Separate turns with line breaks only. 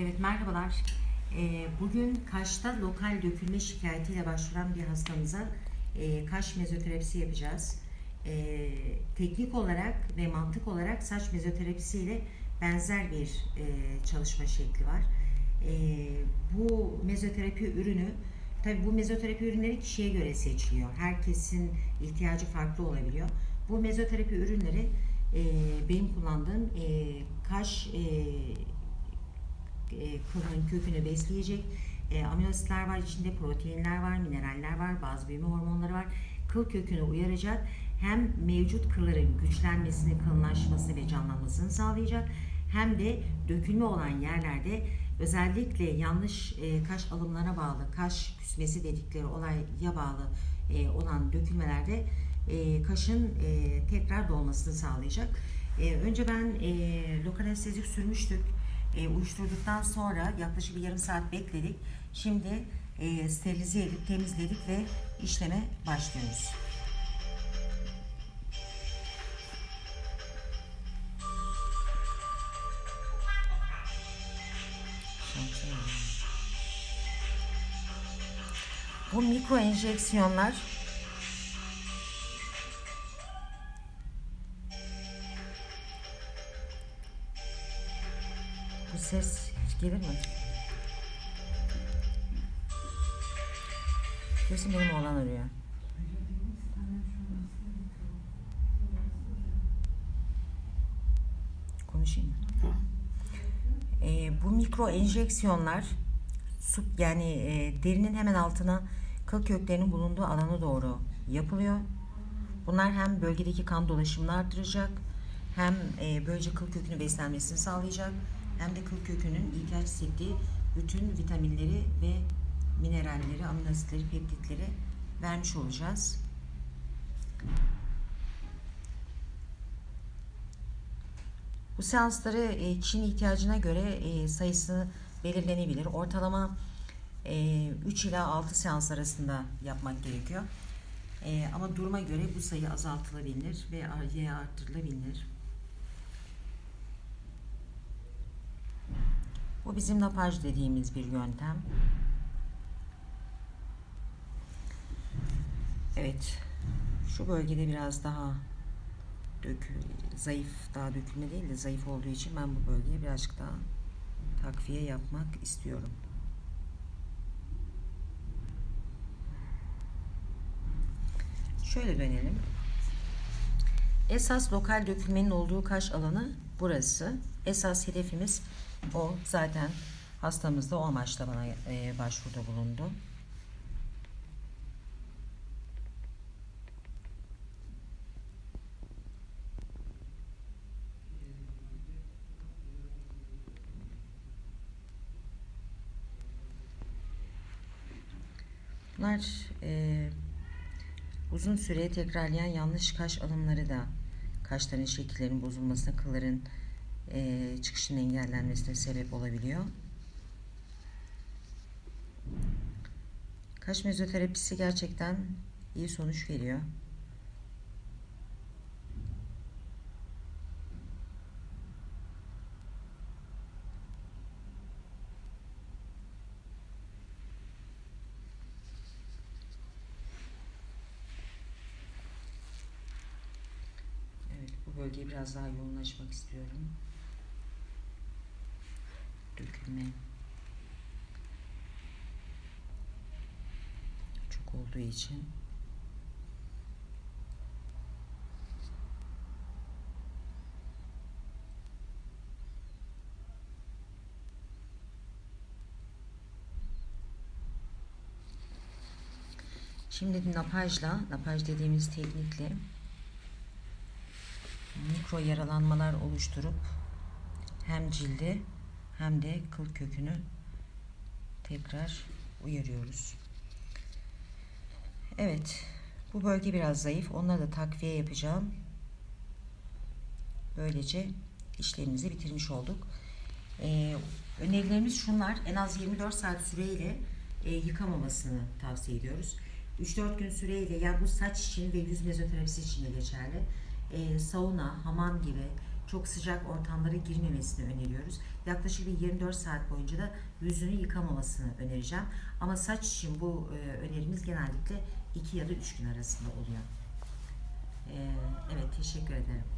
Evet merhabalar. Ee, bugün kaşta lokal dökülme şikayetiyle başvuran bir hastamıza e, kaş mezoterapisi yapacağız. Ee, teknik olarak ve mantık olarak saç mezoterapisiyle benzer bir e, çalışma şekli var. Ee, bu mezoterapi ürünü Tabii bu mezoterapi ürünleri kişiye göre seçiliyor. Herkesin ihtiyacı farklı olabiliyor. Bu mezoterapi ürünleri e, benim kullandığım kaş e, e, kökünü besleyecek e, amino asitler var, içinde proteinler var, mineraller var, bazı büyüme hormonları var. Kıl kökünü uyaracak. Hem mevcut kılların güçlenmesini, kalınlaşmasını ve canlanmasını sağlayacak. Hem de dökülme olan yerlerde özellikle yanlış e, kaş alımlarına bağlı, kaş küsmesi dedikleri olaya bağlı e, olan dökülmelerde e, kaşın e, tekrar dolmasını sağlayacak. E, önce ben e, lokal anestezik sürmüştük. E, uyuşturduktan sonra yaklaşık bir yarım saat bekledik. Şimdi e, sterilize edip temizledik ve işleme başlıyoruz. Bu mikro enjeksiyonlar Bu ses gelir mi? Kesin benim oğlan arıyor. Konuşayım mı? Ee, bu mikro enjeksiyonlar su, yani e, derinin hemen altına kıl köklerinin bulunduğu alana doğru yapılıyor. Bunlar hem bölgedeki kan dolaşımını artıracak, hem e, böylece kıl kökünü beslenmesini sağlayacak, hem de kıl kökünün ihtiyaç hissettiği bütün vitaminleri ve mineralleri, amino asitleri, peptitleri vermiş olacağız. Bu seansları e, kişinin ihtiyacına göre e, sayısı belirlenebilir. Ortalama e, 3 ila 6 seans arasında yapmak gerekiyor. E, ama duruma göre bu sayı azaltılabilir ve ya arttırılabilir. Bu bizim napaj dediğimiz bir yöntem. Evet. Şu bölgede biraz daha dökü, zayıf, daha dökülme değil de zayıf olduğu için ben bu bölgeye birazcık daha takviye yapmak istiyorum. Şöyle dönelim. Esas lokal dökülmenin olduğu kaş alanı burası. Esas hedefimiz o. Zaten hastamız da o amaçla bana e, başvuruda bulundu. Bunlar e, uzun süre tekrarlayan yanlış kaş alımları da kaşların şekillerinin bozulmasına, kılların e, çıkışının engellenmesine sebep olabiliyor. Kaş mezoterapisi gerçekten iyi sonuç veriyor. Evet, bu bölgeyi biraz daha yoğunlaşmak istiyorum. Dökülme çok olduğu için. Şimdi napajla, napaj dediğimiz teknikle mikro yaralanmalar oluşturup hem cildi hem de kıl kökünü tekrar uyarıyoruz. Evet, bu bölge biraz zayıf. Onlara da takviye yapacağım. Böylece işlemimizi bitirmiş olduk. Ee, önerilerimiz şunlar. En az 24 saat süreyle e, yıkamamasını tavsiye ediyoruz. 3-4 gün süreyle ya bu saç için ve yüz mezoterapisi için de geçerli. E, sauna, hamam gibi çok sıcak ortamlara girmemesini öneriyoruz. Yaklaşık bir 24 saat boyunca da yüzünü yıkamamasını önereceğim. Ama saç için bu e, önerimiz genellikle 2 ya da 3 gün arasında oluyor. E, evet teşekkür ederim.